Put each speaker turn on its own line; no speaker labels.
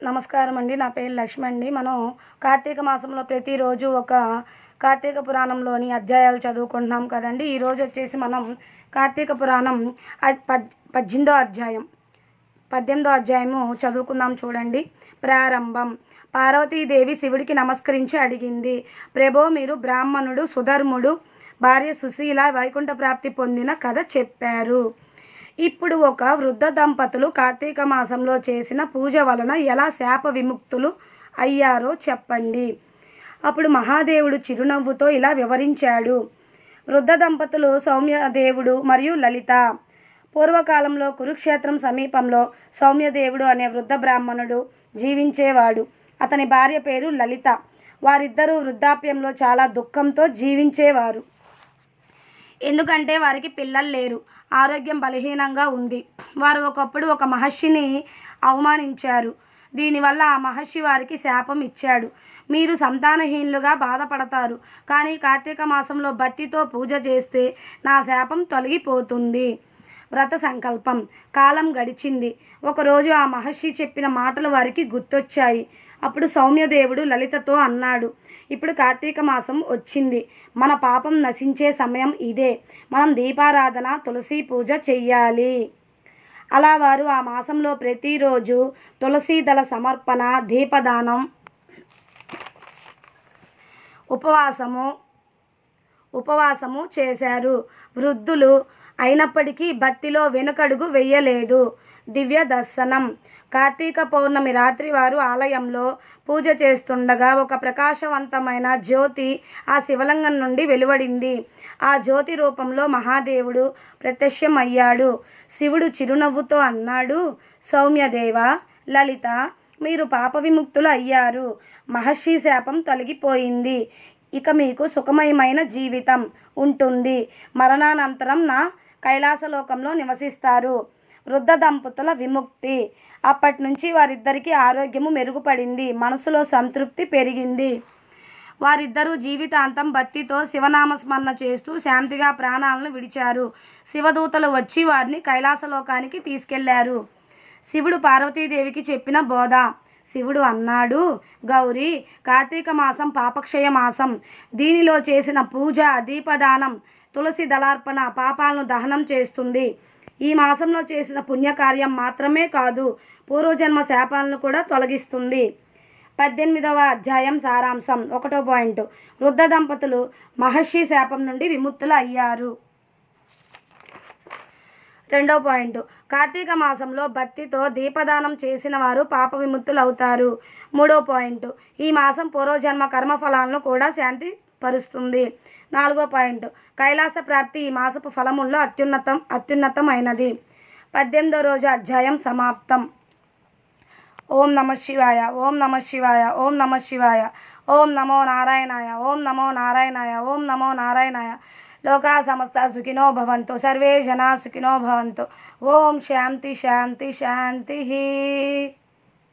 నమస్కారం అండి. నా పేరు లక్ష్మి అండి. మనం కార్తీక మాసంలో ప్రతిరోజు ఒక కార్తీక పురాణంలోని అధ్యాయాలు చదువుకుంటున్నాం కదండి. ఈరోజు వచ్చేసి మనం కార్తీక పురాణం పద్ పద్దెనిమిదో అధ్యాయం పద్దెనిమిదో అధ్యాయము చదువుకుందాం చూడండి. ప్రారంభం. పార్వతీదేవి శివుడికి నమస్కరించి అడిగింది ప్రభో మీరు బ్రాహ్మణుడు సుధర్ముడు భార్య సుశీల వైకుంఠ ప్రాప్తి పొందిన కథ చెప్పారు. ఇప్పుడు ఒక వృద్ధ దంపతులు కార్తీక మాసంలో చేసిన పూజ వలన ఎలా శాప విముక్తులు అయ్యారో చెప్పండి. అప్పుడు మహాదేవుడు చిరునవ్వుతో ఇలా వివరించాడు. వృద్ధ దంపతులు సౌమ్యదేవుడు మరియు లలిత. పూర్వకాలంలో కురుక్షేత్రం సమీపంలో సౌమ్యదేవుడు అనే వృద్ధ బ్రాహ్మణుడు జీవించేవాడు. అతని భార్య పేరు లలిత. వారిద్దరూ వృద్ధాప్యంలో చాలా దుఃఖంతో జీవించేవారు. ఎందుకంటే వారికి పిల్లలు లేరు. ఆరోగ్యం బలహీనంగా ఉంది. వారు ఒకప్పుడు ఒక మహర్షిని అవమానించారు. దీనివల్ల ఆ మహర్షి వారికి శాపం ఇచ్చాడు. మీరు సంతానహీనులుగా బాధపడతారు. కానీ కార్తీక మాసంలో భక్తితో పూజ చేస్తే నా శాపం తొలగిపోతుంది. వ్రత సంకల్పం. కాలం గడిచింది. ఒకరోజు ఆ మహర్షి చెప్పిన మాటలు వారికి గుర్తొచ్చాయి. అప్పుడు సౌమ్యదేవుడు లలితతో అన్నాడు ఇప్పుడు కార్తీక మాసం వచ్చింది. మన పాపం నశించే సమయం ఇదే. మనం దీపారాధన తులసి పూజ చెయ్యాలి అలా వారు ఆ మాసంలో ప్రతిరోజు తులసి దళ సమర్పణ దీపదానం ఉపవాసము ఉపవాసము చేశారు. వృద్ధులు అయినప్పటికీ భక్తిలో వెనుకడుగు వెయ్యలేదు దివ్య దర్శనం. కార్తీక పౌర్ణమి రాత్రి వారు ఆలయంలో పూజ చేస్తుండగా ఒక ప్రకాశవంతమైన జ్యోతి ఆ శివలింగం నుండి వెలువడింది. ఆ జ్యోతి రూపంలో మహాదేవుడు ప్రత్యక్షమయ్యాడు. శివుడు చిరునవ్వుతో అన్నాడు సౌమ్యదేవ లలిత మీరు పాప విముక్తులు అయ్యారు. మహర్షి శాపం తొలగిపోయింది. ఇక మీకు సుఖమయమైన జీవితం ఉంటుంది. మరణానంతరం నా కైలాసలోకంలో నివసిస్తారు. వృద్ధ దంపతుల విముక్తి. అప్పటి నుంచి వారిద్దరికీ ఆరోగ్యము మెరుగుపడింది. మనసులో సంతృప్తి పెరిగింది. వారిద్దరూ జీవితాంతం భక్తితో శివనామస్మరణ చేస్తూ శాంతిగా ప్రాణాలను విడిచారు. శివదూతలు వచ్చి వారిని కైలాసలోకానికి తీసుకెళ్ళారు. శివుడు పార్వతీదేవికి చెప్పిన బోధ. శివుడు అన్నాడు గౌరీ కార్తీక మాసం పాపక్షయ మాసం. దీనిలో చేసిన పూజ దీపదానం తులసి దళార్పణ పాపాలను దహనం చేస్తుంది. ఈ మాసంలో చేసిన పుణ్యకార్యం మాత్రమే కాదు పూర్వజన్మ శాపాలను కూడా తొలగిస్తుంది. పద్దెనిమిదవ అధ్యాయం సారాంశం ఒకటో పాయింట్. వృద్ధ దంపతులు మహర్షి శాపం నుండి విముక్తులు అయ్యారు. రెండో పాయింట్. కార్తీక మాసంలో భక్తితో దీపదానం చేసిన వారు పాప విముక్తులు అవుతారు. మూడో పాయింట్. ఈ మాసం పూర్వజన్మ కర్మఫలాలను కూడా శాంతి పరుస్తుంది. నాలుగో పాయింట్. కైలాస ప్రాప్తి ఈ మాసపు ఫలముల్లో అత్యున్నతం అత్యున్నతమైనది. పద్దెనిమిదో రోజు అధ్యాయం సమాప్తం. ఓం నమ శివాయ ఓం నమ శివాయ ఓం నమ శివాయ ఓం నమో నారాయణాయ ఓం నమో నారాయణాయ ఓం నమో నారాయణాయ. లోకా సమస్త సుఖినో భవంతు సర్వే జనా సుఖినో భవంతు. ఓం శాంతి శాంతి శాంతి.